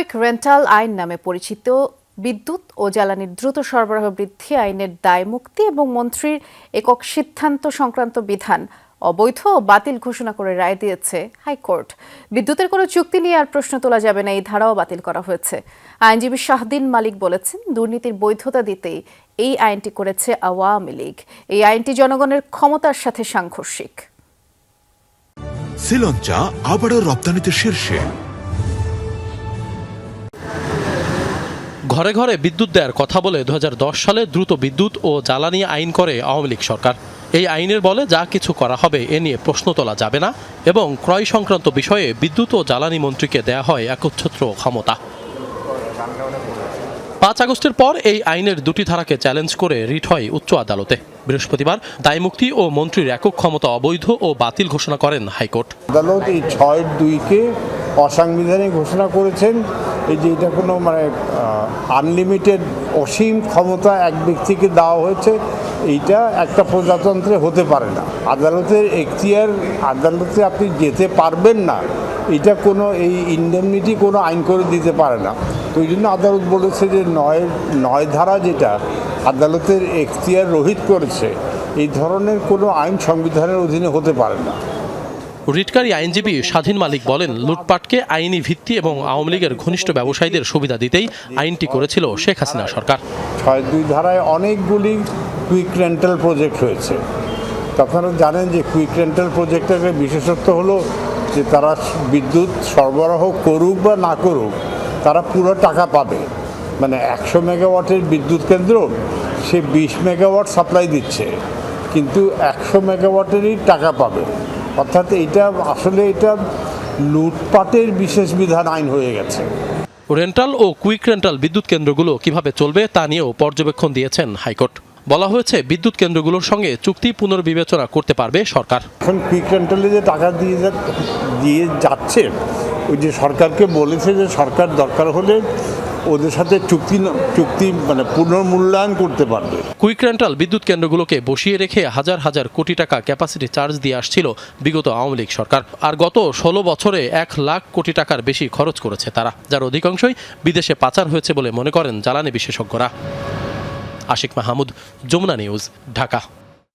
Quick rental আইন নামে পরিচিত বিদ্যুৎ ও জ্বালানির দ্রুত সরবরাহ বৃদ্ধি আইনের দায় মুক্তি এবং মন্ত্রীর একক সিদ্ধান্ত সংক্রান্ত বিধান অবৈধ ও বাতিল ঘোষণা করে রায় দিয়েছে হাইকোর্ট। বিদ্যুতের কোনো চুক্তি নিয়ে আর প্রশ্ন তোলা যাবে না, এই ধারাও বাতিল করা হয়েছে। আইনজীবী শাহদিন মালিক বলেছেন, দুর্নীতির বৈধতা দিতেই এই আইনটি করেছে আওয়ামী লীগ। এই আইনটি জনগণের ক্ষমতার সাথে সাংঘর্ষিক। শ্রীলঞ্চা আবারও রপ্তানিতে শীর্ষে। ঘরে ঘরে বিদ্যুৎ দেওয়ার কথা বলে দু সালে দ্রুত বিদ্যুৎ ও জ্বালানি আইন করে আওয়ামী লীগ সরকার। এই আইনের বলে যা কিছু করা হবে এ নিয়ে প্রশ্ন তোলা যাবে না এবং ক্রয় সংক্রান্ত বিষয়ে বিদ্যুৎ ও জ্বালানি মন্ত্রীকে দেয়া হয় একচ্ছত্র ক্ষমতা। পাঁচ আগস্টের পর এই আইনের দুটি ধারাকে চ্যালেঞ্জ করে রিট হয় উচ্চ আদালতে। বৃহস্পতিবার দায়মুক্তি ও মন্ত্রীর একক ক্ষমতা অবৈধ ও বাতিল ঘোষণা করেন হাইকোর্ট। আদালত এই ছয় দুইকে অসাংবিধানিক ঘোষণা করেছেন। এই যে এটা কোনো মানে আনলিমিটেড অসীম ক্ষমতা এক ব্যক্তিকে দেওয়া হয়েছে, এইটা একটা প্রজাতন্ত্রে হতে পারে না। আদালতের এখতিয়ার, আদালতে আপনি যেতে পারবেন না, এটা কোনো এই ইন্ডেমনিটি কোনো আইন করে দিতে পারে না। তো জন্য আদালত বলেছে যে নয় নয় ধারা যেটা আদালতের এখতিয়ার রহিত করেছে, এই ধরনের কোনো আইন সংবিধানের অধীনে হতে পারে না। রিটকারী আইনজীবী স্বাধীন মালিক বলেন, লুটপাটকে আইনি ভিত্তি এবং আওয়ামী লীগের ঘনিষ্ঠ ব্যবসায়ীদের সুবিধা দিতেই আইনটি করেছিল শেখ হাসিনা সরকার। ছয় দুই ধারায় অনেকগুলি কুইক রেন্টাল প্রজেক্ট হয়েছে। আপনারা জানেন যে কুইক রেন্টাল প্রজেক্টের বিশেষত্ব হলো যে তারা বিদ্যুৎ সরবরাহ করুক বা না করুক, তারা পুরো টাকা পাবে। মানে একশো মেগাওয়াটের বিদ্যুৎ কেন্দ্র, সে বিশ মেগাওয়াট সাপ্লাই দিচ্ছে, কিন্তু একশো মেগাওয়াটেরই টাকা পাবে। অর্থাৎ এটা আসলে এটা লুটপাটের বিশেষ বিধান আইন হয়ে গেছে। রেন্টাল ও কুইক রেন্টাল বিদ্যুৎ কেন্দ্রগুলো কীভাবে চলবে তা নিয়েও পর্যবেক্ষণ দিয়েছেন হাইকোর্ট। বলা হয়েছে বিদ্যুৎ কেন্দ্রগুলোর সঙ্গে চুক্তি পুনর্বিবেচনা করতে পারবে সরকার। এখন কুইক রেন্টালে যে টাকা দিয়ে যা দিয়ে যাচ্ছে ওই যে সরকারকে বলেছে যে সরকার দরকার হলে ওদের সাথে চুক্তি চুক্তি মানে পুনর্মূল্যায়ন করতে পারবে। কুইক রেন্টাল বিদ্যুৎ কেন্দ্রগুলোকে বসিয়ে রেখে হাজার হাজার কোটি টাকা ক্যাপাসিটি চার্জ দিয়ে আসছিল বিগত আওয়ামী লীগ সরকার। আর গত ষোলো বছরে এক লাখ কোটি টাকার বেশি খরচ করেছে তারা, যার অধিকাংশই বিদেশে পাচার হয়েছে বলে মনে করেন জ্বালানি বিশেষজ্ঞরা। আশিক মাহমুদ, যমুনা নিউজ, ঢাকা।